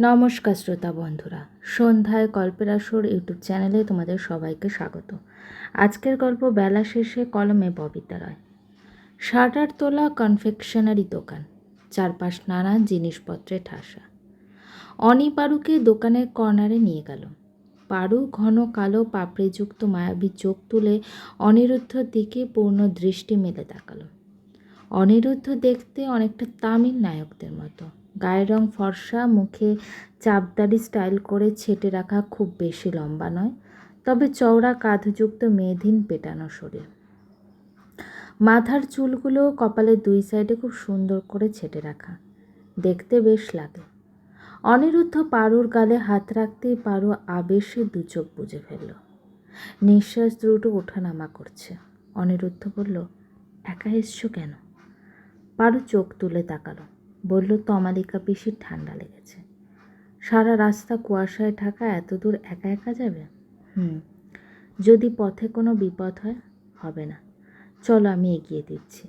নমস্কার শ্রোতা বন্ধুরা। সন্ধ্যায় গল্পের আসর ইউটিউব চ্যানেলে তোমাদের সবাইকে স্বাগত। আজকের গল্প বেলা শেষে কলমে ববিতা রয় শাটার তোলা কনফেকশনারি দোকান। চারপাশ নানান জিনিসপত্রে ঠাসা। অনি পারুকে দোকানের কর্নারে নিয়ে গেল। পারু ঘন কালো পাপড়িযুক্ত মায়াবী চোখ তুলে অনিরুদ্ধর দিকে পূর্ণ দৃষ্টি মেলে তাকালো। অনিরুদ্ধ দেখতে অনেকটা তামিল নায়কদের মতো। গায়ের রং ফর্সা, মুখে চাপদাড়ি স্টাইল করে ছেটে রাখা খুব বেশি লম্বা নয়, তবে চওড়া কাঁধযুক্ত মেয়েধীন পেটানো শরীর। মাথার চুলগুলো কপালের দুই সাইডে খুব সুন্দর করে ছেটে রাখা। দেখতে বেশ লাগে। অনিরুদ্ধ পারুর গালে হাত রাখতেই পারু আবেশে দু চোখ বুঝে ফেলল। নিঃশ্বাস দ্রুত ওঠানামা করছে। অনিরুদ্ধ বলল, একা এসছো কেন? পারু চোখ তুলে তাকালো। বলল তমালিকা পিসির ঠান্ডা লেগেছে। সারা রাস্তা কুয়াশায় ঢাকা এত দূর একা একা যাবে? হুম। যদি পথে কোনো বিপদ হয় হবে না। চলো আমি এগিয়ে দিচ্ছি।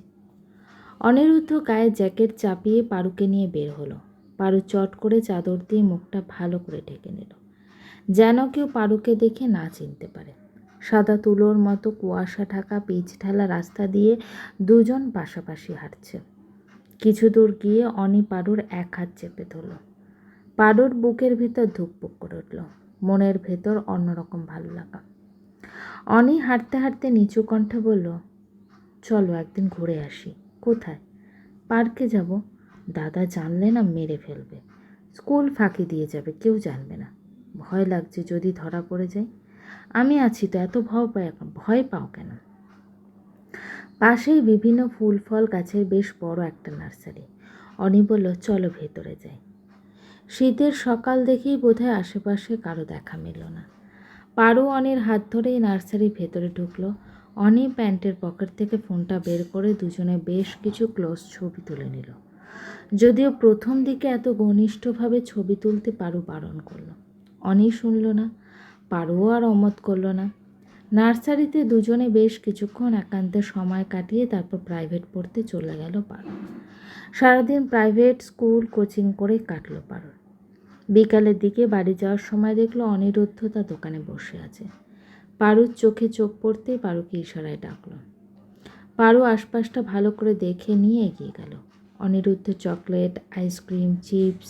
অনিরুদ্ধ গায়ে জ্যাকেট চাপিয়ে পারুকে নিয়ে বের হলো। পারু চট করে চাদর দিয়ে মুখটা ভালো করে ঢেকে নিল যেন কেউ পারুকে দেখে না চিনতে পারে। সাদা তুলোর মতো কুয়াশা ঢাকা পিচ ঢালা রাস্তা দিয়ে দুজন পাশাপাশি হাঁটছে। কিছু দূর গিয়ে অনি পারুর এক হাত চেপে ধরল। পারুর বুকের ভিতর ধুকপুক করে উঠল। মনের ভেতর অন্যরকম ভালো লাগা। অনি হাঁটতে হাঁটতে নিচু কণ্ঠে বলল, চলো একদিন ঘুরে আসি। কোথায়? পার্কে যাব। দাদা জানলে না মেরে ফেলবে। স্কুল ফাঁকি দিয়ে যাবে, কেউ জানবে না। ভয় লাগছে যদি ধরা পড়ে যায়। আমি আছি তো, এত ভয় পাই ভয় পাও কেন? পাশেই বিভিন্ন ফুল ফল গাছের বেশ বড় একটা নার্সারি। অনি বলল, চলো ভেতরে যাই। শীতের সকাল দেখেই বোধহয় আশেপাশে কারও দেখা মিলল না। পারু অনির হাত ধরেই নার্সারি ভেতরে ঢুকলো। অনি প্যান্টের পকেট থেকে ফোনটা বের করে দুজনে বেশ কিছু ক্লোজ ছবি তুলে নিল। যদিও প্রথম দিকে এত ঘনিষ্ঠভাবে ছবি তুলতে পারু বারণ করল। অনি শুনল না, পারুও আর অমত করল না। নার্সারিতে দুজনে বেশ কিছুক্ষণ একান্তে সময় কাটিয়ে তারপর প্রাইভেট পড়তে চলে গেল পারো সারাদিন প্রাইভেট স্কুল কোচিং করে কাটলো পারো বিকালের দিকে বাড়ি যাওয়ার সময় দেখল অনিরুদ্ধ তার দোকানে বসে আছে। পারুর চোখে চোখ পড়তেই পারুকে ইশারায় ডাকলো। পারু আশপাশটা ভালো করে দেখে নিয়ে এগিয়ে গেল। Aniruddha chocolate, ice cream, chips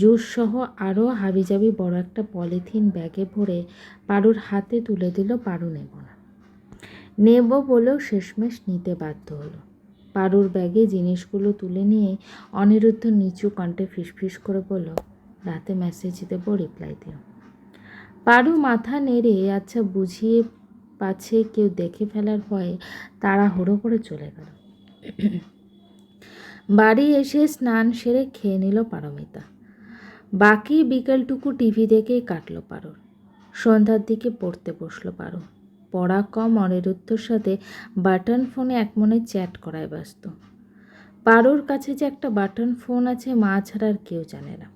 juice সহ আরও হাবিজাবি বড় একটা পলিথিন ব্যাগে ভরে পারুর হাতে তুলে দিল পারু নেব না। নেব বলেও শেষমেশ নিতে বাধ্য হলো। পারুর ব্যাগে জিনিসগুলো তুলে নিয়ে অনিরুদ্ধ নিচু কণ্ঠে ফিসফিস করে বলল, রাতে মেসেজ দেবো রিপ্লাই দিও। পারু মাথা নেড়ে আচ্ছা বুঝিয়ে পাছে কেউ দেখে ফেলার ভয়ে তাড়াহুড়ো করে চলে গেল। বাড়ি এসে স্নান সেরে খেয়ে নিল পারমিতা। বাকি বিকেলটুকু টিভি দেখেই কাটলো পারোর সন্ধ্যার দিকে পড়তে বসল পারো পড়া কম, অনিরুদ্ধর সাথে বাটন ফোনে এক মনে চ্যাট করায় ব্যস্ত। পারোর কাছে যে একটা বাটন ফোন আছে, মা ছাড়া আর কেউ জানে না।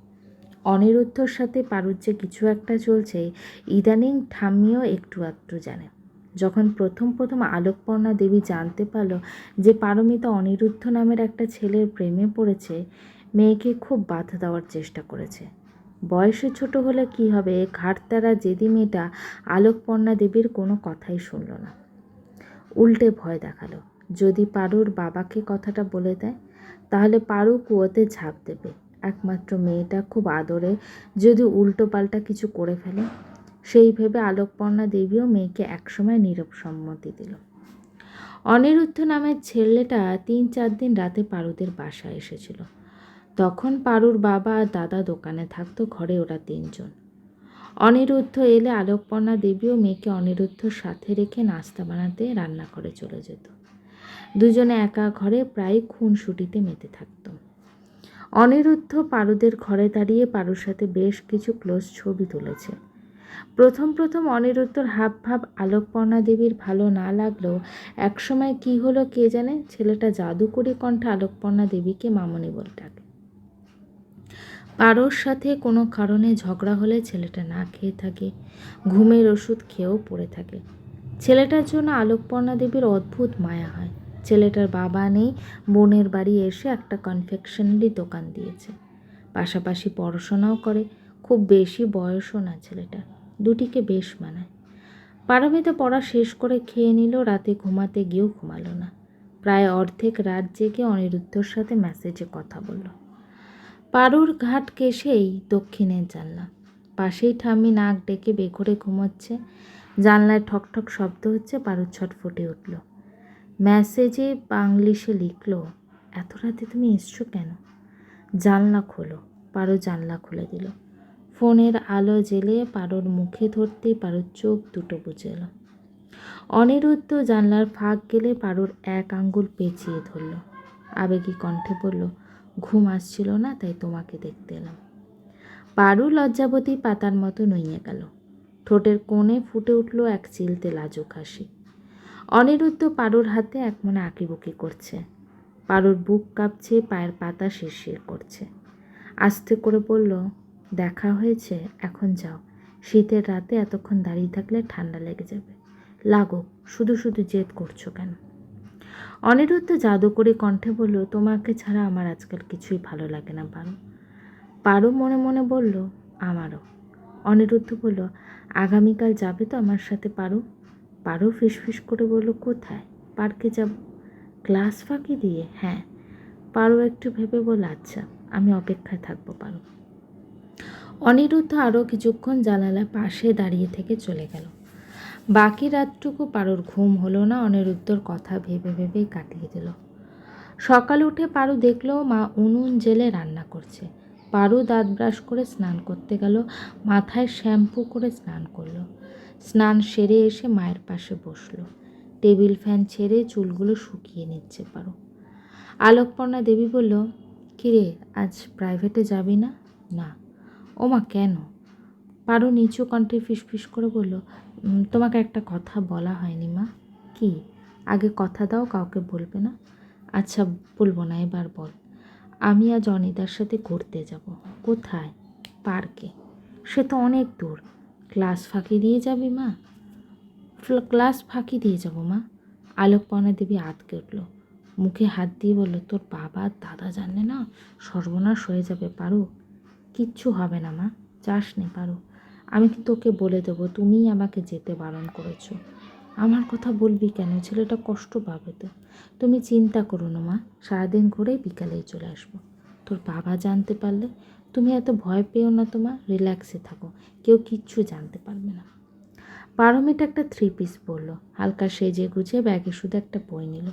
অনিরুদ্ধর সাথে পারুর যে কিছু একটা চলছে, ইদানিং ঠাম্মিও একটু একটু জানে। যখন প্রথম প্রথম আলোকপর্ণা দেবী জানতে পারল যে পারমিতা অনিরুদ্ধ নামের একটা ছেলের প্রেমে পড়েছে মেয়েকে খুব বাধা দেওয়ার চেষ্টা করেছে। বয়সে ছোট হলে কি হবে ঘাটতারা জেদি মেয়েটা আলোকপর্ণা দেবীর কোনো কথাই শুনল না। উল্টে ভয় দেখাল। যদি পারুর বাবাকে কথাটা বলে দেয়, তাহলে পারু কুয়োতে ঝাঁপ দেবে। একমাত্র মেয়েটা খুব আদরে যদি উল্টো পাল্টা কিছু করে ফেলে, সেই ভেবে আলোকপর্ণা দেবীও মেয়েকে একসময় নীরব সম্মতি দিল। অনিরুদ্ধ নামের ছেলেটা তিন চার দিন রাতে পারুদের বাসায় এসেছিল। তখন পারুর বাবা আর দাদা দোকানে থাকতো, ঘরে ওরা তিনজন। অনিরুদ্ধ এলে আলোকপর্ণা দেবীও মেয়েকে অনিরুদ্ধর সাথে রেখে নাস্তা বানাতে রান্না করে চলে যেত। দুজনে একা ঘরে প্রায় খুনসুটিতে মেতে থাকতো। অনিরুদ্ধ পারুদের ঘরে দাঁড়িয়ে পারুর সাথে বেশ কিছু ক্লোজ ছবি তুলেছে। প্রথম প্রথম অনিরুদ্ধর হাব ভাব আলোকপর্ণা দেবীর ভালো না লাগলেও একসময় কি হলো কে জানে? ছেলেটা জাদুকরি কণ্ঠে আলোকপর্ণা দেবীকে মামনি বলে ডাকে। পারোর সাথে কোনো কারণে ঝগড়া হলে ছেলেটা না খেয়ে থাকে, ঘুমের ওষুধ খেয়েও পড়ে থাকে। ছেলেটার জন্য আলোকপর্ণা দেবীর অদ্ভুত মায়া হয়। ছেলেটার বাবা নেই, বোনের বাড়ি এসে একটা কনফেকশনারি দোকান দিয়েছে। পাশাপাশি পড়াশোনাও করে, খুব বেশি বয়সও না ছেলেটার দুটিকে বেশ মানায়। পারমিতা পড়া শেষ করে খেয়ে নিল, রাতে ঘুমাতে গিয়েও ঘুমালো না। প্রায় অর্ধেক রাত জেগে অনিরুদ্ধর সাথে মেসেজে কথা বলল। পারুর ঘাট কেসেই দক্ষিণের জানলা। পাশেই ঠাম্মি নাক ডেকে বেঘরে ঘুমোচ্ছে। জানলায় ঠকঠক শব্দ হচ্ছে, পারুর ছট ফুটে উঠল। মেসেজে বাংলিশে লিখলো, এত রাতে তুমি এসছো কেন? জানলা খোলো, পারো জানলা খুলে দিল। ফোনের আলো জেলে পারোর মুখে ধরতেই পারোর চোখ দুটো বুঝে এলো। অনিরুদ্ধ জানলার ফাঁক গেলে পারোর এক আঙ্গুল পেঁচিয়ে ধরল। আবেগী কণ্ঠে বলল ঘুম আসছিল না, তাই তোমাকে দেখতে এলাম। পারু লজ্জাবতী পাতার মতো নইয়ে গেল। ঠোঁটের কোণে ফুটে উঠল এক চিলতে লাজুক হাসি। অনিরুদ্ধ পারুর হাতে এক মনে আঁকিবুকি করছে। পারুর বুক কাঁপছে, পায়ের পাতা শিরশির করছে। আস্তে করে বলল, দেখা হয়েছে, এখন যাও। শীতের রাতে এতক্ষণ দাঁড়িয়ে থাকলে ঠান্ডা লেগে যাবে। লাগো, শুধু শুধু জেদ করছ কেন? অনিরুদ্ধ জাদু করে কণ্ঠে বলল, তোমাকে ছাড়া আমার আজকাল কিছুই ভালো লাগে না, পারো? পারো মনে মনে বলল, আমারও। অনিরুদ্ধ বলল, আগামীকাল যাবে তো আমার সাথে, পারো? পারো ফিসফিস করে বলল, কোথায়? পার্কে যাব? ক্লাস ফাঁকি দিয়ে? হ্যাঁ। পারো একটু ভেবে বল আচ্ছা আমি অপেক্ষায় থাকব, পারো। অনিরুদ্ধ আরও কিছুক্ষণ জানালা পাশে দাঁড়িয়ে থেকে চলে গেল। বাকি রাতটুকু পারোর ঘুম হলো না অনিরুদ্ধর কথা ভেবে ভেবেই কাটিয়ে দিল। সকাল উঠে পারু দেখল মা উনুন জেলে রান্না করছে। পারু দাঁত ব্রাশ করে স্নান করতে গেল মাথায় শ্যাম্পু করে স্নান করল। স্নান সেরে এসে মায়ের পাশে বসল। টেবিল ফ্যান ছেড়ে চুলগুলো শুকিয়ে নিচ্ছে পারো। আলোকপর্ণা দেবী বলল কিরে আজ প্রাইভেটে যাবি না? না। ও মা কেন? পারো নিচু কণ্ঠে ফিসফিস করে বলল "উম, তোমাকে একটা কথা বলা হয়নি মা। কি? আগে কথা দাও, কাউকে বলবে না? আচ্ছা বলব না, এবার বল। আমি আজ অনিতার সাথে ঘুরতে যাব। কোথায়? পার্কে। সে তো অনেক দূর। ক্লাস ফাঁকি দিয়ে যাবি মা? ক্লাস ফাঁকি দিয়ে যাব মা। আলোকপর্ণা দেবী আটকে উঠল। মুখে হাত দিয়ে বলল, তোর বাবা দাদা জানলে না সর্বনাশ হয়ে যাবে পারো কিচ্ছু হবে না মা। যাস নে পারো আমি তোকে বলে দেবো, তুমিই আমাকে যেতে বারণ করেছ। আমার কথা বলবি কেন? ছেলেটা কষ্ট পাবে তো। তুমি চিন্তা করো না মা, সারাদিন ঘুরেই বিকালেই চলে আসব। তোর বাবা জানতে পারলে, তুমি এত ভয় পেও না তোমা রিল্যাক্সে থাকো। কেউ কিচ্ছু জানতে পারবে না। পারমিট একটা থ্রি পিস পরলো হালকা সেজে গুজে ব্যাগে শুধু একটা বই নিল।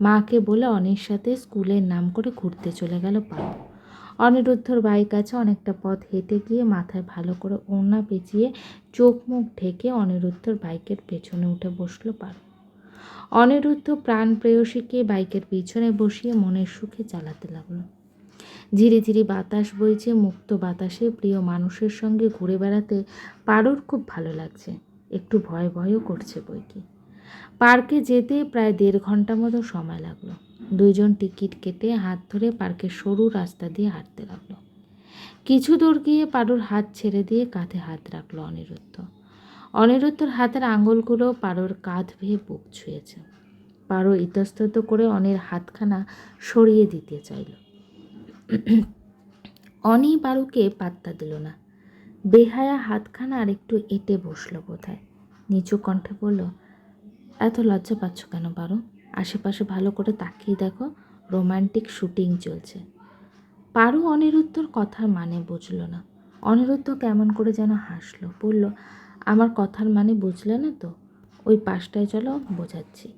মাকে বলে অনির সাথে স্কুলের নাম করে ঘুরতে চলে গেল পারো অনিরুদ্ধর বাইক আছে অনেকটা পথ হেঁটে গিয়ে মাথায় ভালো করে ওড়না পেঁচিয়ে চোখ মুখ ঢেকে অনিরুদ্ধর বাইকের পেছনে উঠে বসল পারো। অনিরুদ্ধ প্রাণ প্রেয়সীকে বাইকের পিছনে বসিয়ে মনের সুখে চালাতে লাগল। ধীরে ধীরে বাতাস বইছে, মুক্ত বাতাসে প্রিয় মানুষের সঙ্গে ঘুরে বেড়াতে পারোর খুব ভালো লাগছে। একটু ভয় ভয়ও করছে বই কি পার্কে যেতে প্রায় দেড় ঘণ্টা মতো সময় লাগল। দুইজন টিকিট কেটে হাত ধরে পার্কের সরু রাস্তা দিয়ে হাঁটতে লাগল। কিছু দূর গিয়ে পারুর হাত ছেড়ে দিয়ে কাঁধে হাত রাখল অনিরুদ্ধ। অনিরুদ্ধর হাতের আঙুলগুলো পারোর কাঁধ ভেয়ে বুক ছুঁয়েছে। পারো ইতস্তত করে অনির হাতখানা সরিয়ে দিতে চাইল। অনি পারুকে পাত্তা দিল না। বেহায়া হাতখানা আর একটু এঁটে বসল বোধহয়। নিচু কণ্ঠে বলল, এত লজ্জা পাচ্ছ কেন পারো? আশেপাশে ভালো করে তাকিয়ে দেখো, রোমান্টিক শুটিং চলছে। পারু অনিরুদ্ধর কথার মানে বুঝলো না। অনিরুদ্ধ কেমন করে যেন হাসলো, বলল, আমার কথার মানে বুঝলে না তো? ওই পাশটায় চলো, বোঝাচ্ছি।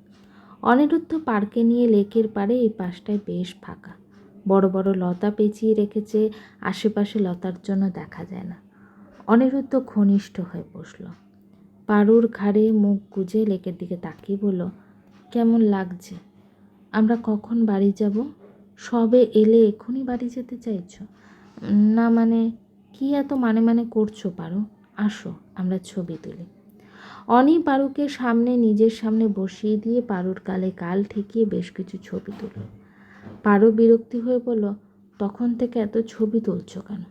অনিরুদ্ধ পার্কে নিয়ে লেকের পাড়ে এই পাশটায় বেশ ফাঁকা। বড় বড় লতা পেঁচিয়ে রেখেছে, আশেপাশে লতার জন্য দেখা যায় না। অনিরুদ্ধ ঘনিষ্ঠ হয়ে বসল। পারুর ঘাড়ে মুখ গুজে লেকের দিকে তাকিয়ে বলল কেমন লাগছে? আমরা কখন বাড়ি যাব? সবে এলে এখনই বাড়ি যেতে চাইছো? না মানে কি এত মানে মানে করছ পারো? আসো, আমরা ছবি তুলি। অনি পারুকে সামনে, নিজের সামনে বসিয়ে দিয়ে পারুর কালে কাল ঠেকিয়ে বেশ কিছু ছবি তুলল। পারু বিরক্তি হয়ে বলল, তখন থেকে এত ছবি তুলছো কেন?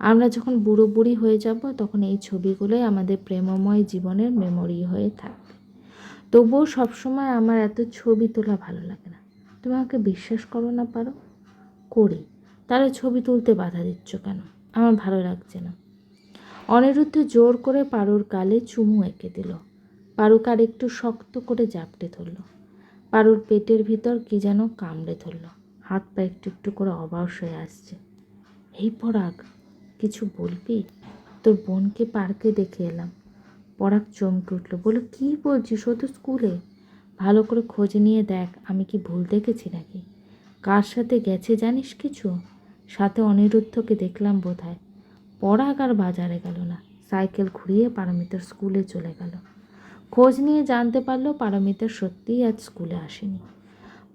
আমরা যখন বুড়ো বুড়ি হয়ে যাব, তখন এই ছবিগুলোই আমাদের প্রেমময় জীবনের মেমোরি হয়ে থাকবে। তবুও সবসময় আমার এত ছবি তোলা ভালো লাগে না। তুমি আমাকে বিশ্বাস করো না, পারো? করি। তারা ছবি তুলতে বাধা দিচ্ছ কেন? আমার ভালো লাগছে না। অনিরুদ্ধ জোর করে পারুর গালে চুমু এঁকে দিল। পারুক আর একটু শক্ত করে জাপটে ধরল। পারুর পেটের ভিতর কি যেন কামড়ে ধরল। হাত পা একটু একটু করে অবাস হয়ে আসছে। এই পরাগ, কিছু বলবি? তোর বোনকে পার্কে দেখে এলাম। পরাগ চমকে উঠল, বলো কী বলছিস ও তো স্কুলে। ভালো করে খোঁজ নিয়ে দেখ, আমি কি ভুল দেখেছি নাকি? কার সাথে গেছে জানিস কিছু? সাথে অনিরুদ্ধকে দেখলাম বোধ হয় পরাগ আর বাজারে গেল না, সাইকেল ঘুরিয়ে পারমিতার স্কুলে চলে গেল। খোঁজ নিয়ে জানতে পারল পারমিতা সত্যিই আজ স্কুলে আসেনি।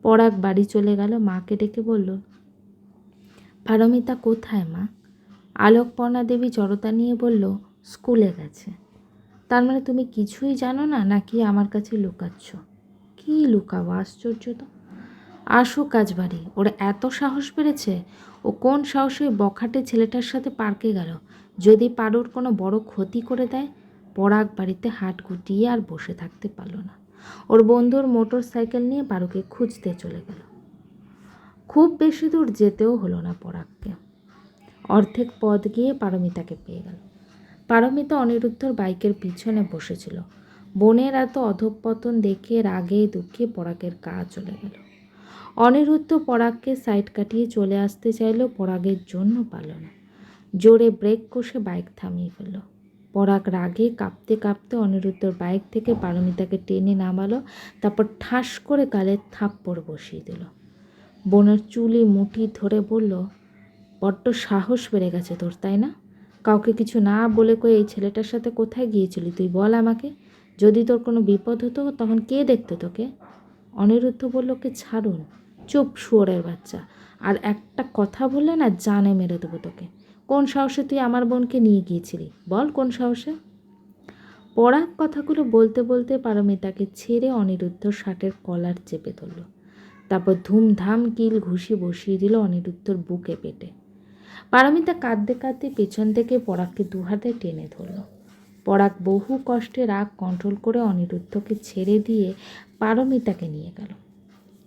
পরাগ বাড়ি চলে গেল, মাকে ডেকে বলল, পারমিতা কোথায় মা? আলোকপর্ণা দেবী জড়তা নিয়ে বলল, স্কুলে গেছে। তার মানে তুমি কিছুই জানো না নাকি আমার কাছে লুকাচ্ছ? কী লুকাবো, আশ্চর্য তো। আসুক কাজ বাড়ি ওর এত সাহস বেড়েছে ও কোন সাহসে বখাটে ছেলেটার সাথে পার্কে গেল? যদি পারোর কোনো বড় ক্ষতি করে দেয়, পরাগ বাড়িতে হাট গুটিয়ে আর বসে থাকতে পারল না। ওর বন্ধুর মোটর সাইকেল নিয়ে পারুকে খুঁজতে চলে গেল। খুব বেশি দূর যেতেও হলো না পরাগকে। অর্ধেক পথ গিয়ে পারমিতাকে পেয়ে গেল। পারমিতা অনিরুদ্ধর বাইকের পিছনে বসেছিল। বোনের এত অধঃপতন দেখে রাগে দুঃখে পরাগের গা চলে গেল। অনিরুদ্ধ পরাগকে সাইড কাটিয়ে চলে আসতে চাইলেও পরাগের জন্য পারল না। জোরে ব্রেক কষে বাইক থামিয়ে ফেলল। পরাগ রাগে কাঁপতে কাঁপতে অনিরুদ্ধর বাইক থেকে পারমিতাকে টেনে নামালো, তারপর ঠাস করে গালে থাপ্পড় বসিয়ে দিল। বোনের চুলি মুঠি ধরে বলল, বড্ড সাহস বেড়ে গেছে তোর, তাই না? কাউকে কিছু না বলে কয়ে এই ছেলেটার সাথে কোথায় গিয়েছিলি তুই বল আমাকে। যদি তোর কোনো বিপদ হতো, তখন কে দেখতো তোকে? অনিরুদ্ধ বলল কে ছাড়ুন, চুপ শুয়োরের বাচ্চা। আর একটা কথা বললে না জানে মেরে দেবো তোকে। কোন সাহসে তুই আমার বোনকে নিয়ে গিয়েছিলি? বল কোন সাহসে? পরাগ কথাগুলো বলতে বলতে পারমিতাকে ছেড়ে অনিরুদ্ধ শার্টের কলার চেপে ধরল। তারপর ধুমধাম কিল ঘুষি বসিয়ে দিল অনিরুদ্ধর বুকে পেটে। পারমিতা কাঁদতে কাঁদতে পেছন থেকে পরাগকে দুহাতে টেনে ধরল। পরাগ বহু কষ্টে রাগ কন্ট্রোল করে অনিরুদ্ধকে ছেড়ে দিয়ে পারমিতাকে নিয়ে গেল।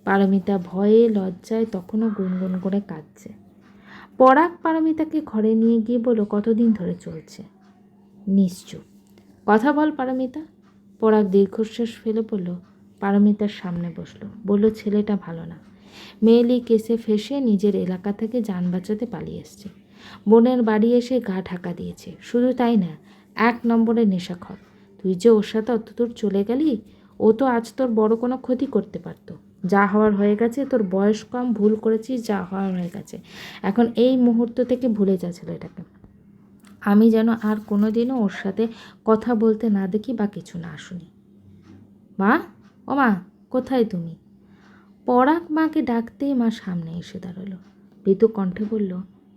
পারমিতা ভয়ে লজ্জায় তখনও গুনগুন করে কাঁদছে। পরাগ পারমিতাকে ঘরে নিয়ে গিয়ে বলল, কতদিন ধরে চলছে? নিশ্চুপ। কথা বল পারমিতা। পরাগ দীর্ঘশ্বাস ফেলে বলল, পারমিতার সামনে বসল। বলল, ছেলেটা ভালো না। মেয়েলি কেসে ফেসে নিজের এলাকা থেকে যান বাঁচাতে পালিয়ে এসছে। বোনের বাড়ি এসে গা ঢাকা দিয়েছে। শুধু তাই না, এক নম্বরের নেশাখর। তুই যে ওর সাথে অত অতদূর চলে গেলি, ও তো আজ তোর বড় কোনো ক্ষতি করতে পারতো। যা হওয়ার হয়ে গেছে, তোর বয়স কম, ভুল করেছিস, যা হওয়ার হয়ে গেছে। এখন এই মুহূর্ত থেকে ভুলে যা এটাকে আমি যেন আর কোনো দিনও ওর সাথে কথা বলতে না দেখি বা কিছু না শুনি। মা? ও মা, কোথায় তুমি? পরাগ মাকে ডাকতেই মা সামনে এসে দাঁড়াল। ভীতু কণ্ঠে বলল,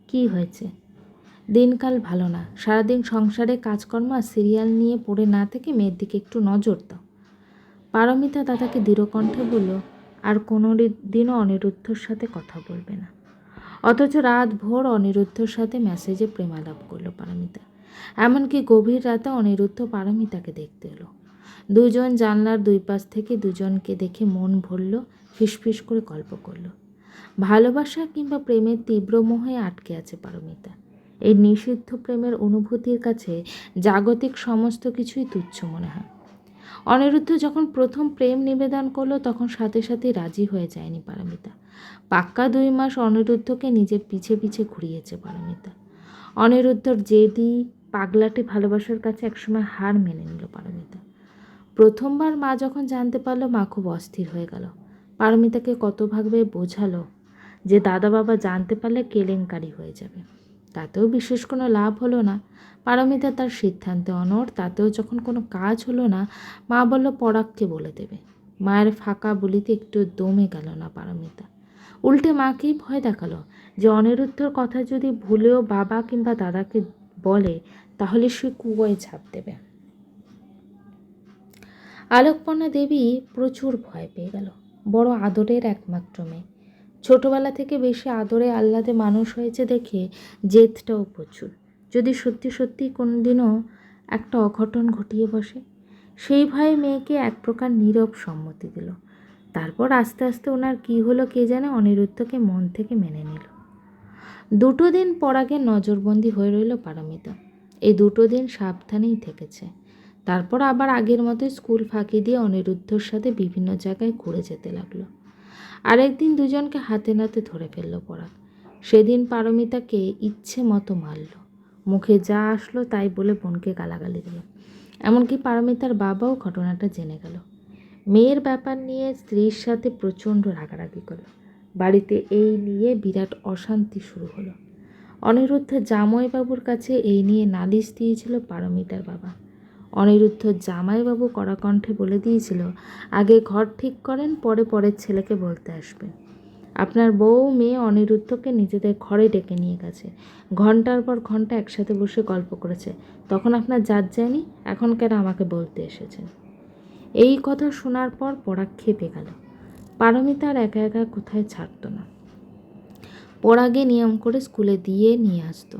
কি হয়েছে? দিনকাল ভালো না। সারাদিন সংসারে কাজকর্ম আর সিরিয়াল নিয়ে পড়ে না থেকে মেয়ের দিকে একটু নজর দাও। পারমিতা দাদাকে দৃঢ়কণ্ঠে বলল, আর কোনো দিনও অনিরুদ্ধর সাথে কথা বলবে না। অথচ রাত ভোর অনিরুদ্ধর সাথে মেসেজে প্রেমালাপ করল পারমিতা। এমনকি গভীর রাতে অনিরুদ্ধ পারমিতাকে দেখতে এলো। দুজন জানলার দুই পাশ থেকে দুজনকে দেখে মন ভরল, ফিসফিস করে গল্প করল। ভালোবাসা কিংবা প্রেমের তীব্র মোহে আটকে আছে পারমিতা। এই নিষিদ্ধ প্রেমের অনুভূতির কাছে জাগতিক সমস্ত কিছুই তুচ্ছ মনে হয়। অনিরুদ্ধ যখন প্রথম প্রেম নিবেদন করল, তখন সাথে সাথে রাজি হয়ে যায়নি পারমিতা। পাক্কা দুই মাস অনিরুদ্ধকে নিজের পিছে পিছে ঘুরিয়েছে পারমিতা। অনিরুদ্ধর জেদি, পাগলাটে ভালোবাসার কাছে একসময় হার মেনে নিল পারমিতা। প্রথমবার মা যখন জানতে পারল, মা খুব অস্থির হয়ে গেল। পারমিতাকে কতভাবে বোঝালো যে দাদা বাবা জানতে পারলে কেলেঙ্কারি হয়ে যাবে। তাতেও বিশেষ কোনো লাভ হলো না। পারমিতা তার সিদ্ধান্তে অনড়, তাতেও যখন কোনো কাজ হলো না, মা বলল, পরাগকে বলে দেবে। মায়ের ফাঁকা বলিতে একটু দমে গেল না পারমিতা। উল্টে মাকেই ভয় দেখাল যে অনিরুদ্ধর কথা যদি ভুলেও বাবা কিংবা দাদাকে বলে, তাহলে সে কুয়োয় ঝাঁপ দেবে। আলোকপর্ণা দেবী প্রচুর ভয় পেয়ে গেল। বড় আদরের একমাত্র মেয়ে। ছোটবেলা থেকে বেশি আদরে আহ্লাদে মানুষ হয়েছে দেখে জেদটাও প্রচুর। যদি সত্যি সত্যি কোনো দিনও একটা অঘটন ঘটিয়ে বসে, সেই ভয়ে মেয়েকে এক প্রকার নীরব সম্মতি দিল। তারপর আস্তে আস্তে ওনার কী হলো কে জানে অনিরুদ্ধকে মন থেকে মেনে নিল। দুটো দিন পর আগে নজরবন্দি হয়ে রইল পারমিতা। এই দুটো দিন সাবধানেই থেকেছে। তারপর আবার আগের মতো স্কুল ফাঁকি দিয়ে অনিরুদ্ধর সাথে বিভিন্ন জায়গায় ঘুরে যেতে লাগল। আরেকদিন দুজনকে হাতে নাতে ধরে ফেলল পরাগ। সেদিন পারমিতাকে ইচ্ছে মতো মারল। মুখে যা আসলো তাই বলে বোনকে গালাগালি দিল। এমনকি পারমিতার বাবাও ঘটনাটা জেনে গেল। মেয়ের ব্যাপার নিয়ে স্ত্রীর সাথে প্রচণ্ড রাগারাগি করল। বাড়িতে এই নিয়ে বিরাট অশান্তি শুরু হলো। অনিরুদ্ধ জামাইবাবুর কাছে এই নিয়ে নালিশ দিয়েছিল পারমিতার বাবা। অনিরুদ্ধ জামাইবাবু কড়া কণ্ঠে বলে দিয়েছিল, আগে ঘর ঠিক করেন, পরে পরের ছেলেকে বলতে আসবেন আপনার বউ মেয়ে অনিরুদ্ধকে নিজেদের ঘরে ডেকে নিয়ে গেছে। ঘণ্টার পর ঘণ্টা একসাথে বসে গল্প করেছে। তখন আপনার জাত যায়নি, এখন কেন আমাকে বলতে এসেছেন? এই কথা শোনার পর পরাগ খেপে গেল। পারমিতার একা একা কোথায় ছাড়তো না। পরাগে নিয়ম করে স্কুলে দিয়ে নিয়ে আসতো।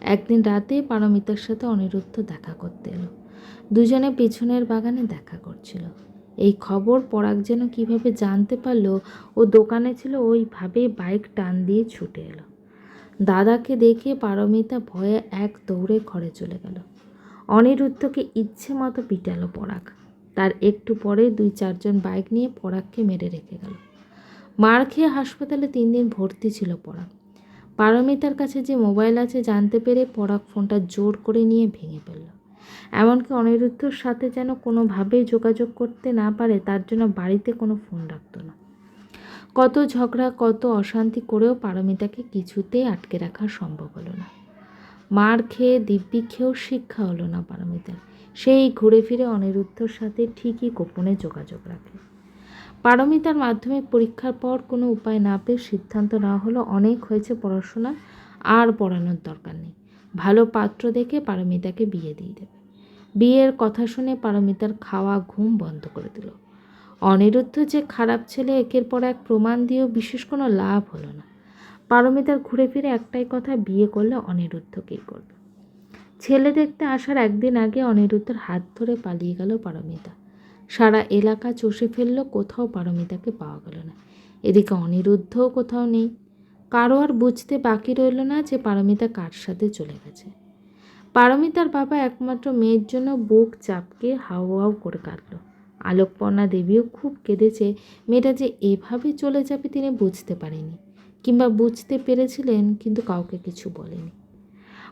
একদিন রাতে পারমিতার সাথে অনিরুদ্ধ দেখা করতে এলো। দুজনে পেছনের বাগানে দেখা করছিল। এই খবর পরাগ যেন কীভাবে জানতে পারল ও দোকানে ছিল, ওইভাবে বাইক টান দিয়ে ছুটে এলো। দাদাকে দেখে পারমিতা ভয়ে এক দৌড়ে ঘরে চলে গেল। অনিরুদ্ধকে ইচ্ছে মতো পিটালো পরাগ। তার একটু পরে দুই চারজন বাইক নিয়ে পরাগকে মেরে রেখে গেল। মার খেয়ে হাসপাতালে তিন দিন ভর্তি ছিল পরাগ। পারমিতার কাছে যে মোবাইল আছে জানতে পেরে পরাগ ফোনটা জোর করে নিয়ে ভেঙে ফেলল। এমনকি অনিরুদ্ধর সাথে যেন কোনোভাবেই যোগাযোগ করতে না পারে, তার জন্য বাড়িতে কোনো ফোন রাখতো না। কত ঝগড়া, কত অশান্তি করেও পারমিতাকে কিছুতেই আটকে রাখা সম্ভব হলো না। মার খেয়ে, দিব্যি খেয়েও শিক্ষা হলো না পারমিতার। সেই ঘুরে ফিরে অনিরুদ্ধর সাথে ঠিকই গোপনে যোগাযোগ রাখে। পারমিতার মাধ্যমিক পরীক্ষার পর কোনো উপায় না পেয়ে সিদ্ধান্ত নেওয়া হলো, অনেক হয়েছে পড়াশোনা আর পড়ানোর দরকার নেই। ভালো পাত্র দেখে পারমিতাকে বিয়ে দিয়ে দেবে। বিয়ের কথা শুনে পারমিতার খাওয়া ঘুম বন্ধ করে দিল। অনিরুদ্ধ যে খারাপ ছেলে, একের পর এক প্রমাণ দিয়েও বিশেষ কোনো লাভ হলো না। পারমিতার ঘুরে ফিরে একটাই কথা, বিয়ে করলে অনিরুদ্ধকেই করবে। ছেলে দেখতে আসার একদিন আগে অনিরুদ্ধর হাত ধরে পালিয়ে গেল পারমিতা। সারা এলাকা চষে ফেলল, কোথাও পারমিতাকে পাওয়া গেল না। এদিকে অনিরুদ্ধও কোথাও নেই। কারও আর বুঝতে বাকি রইল না যে পারমিতা কার সাথে চলে গেছে। পারমিতার বাবা একমাত্র মেয়ের জন্য বুক চাপকে হাউ হাউ করে কাটল আলোকপর্ণা দেবীও খুব কেঁদেছে মেয়েটা যে এভাবে চলে যাবে তিনি বুঝতে পারেনি। কিংবা বুঝতে পেরেছিলেন, কিন্তু কাউকে কিছু বলেনি।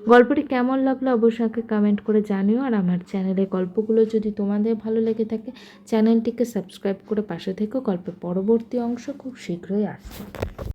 গল্পটি কেমন লাগল অবশ্যই কমেন্ট করে জানিও, আর আমার চ্যানেলে গল্পগুলো যদি তোমাদের ভালো লেগে থাকে চ্যানেলটিকে সাবস্ক্রাইব করে পাশে থেকেও গল্পের পরবর্তী অংশ খুব শীঘ্রই আসছে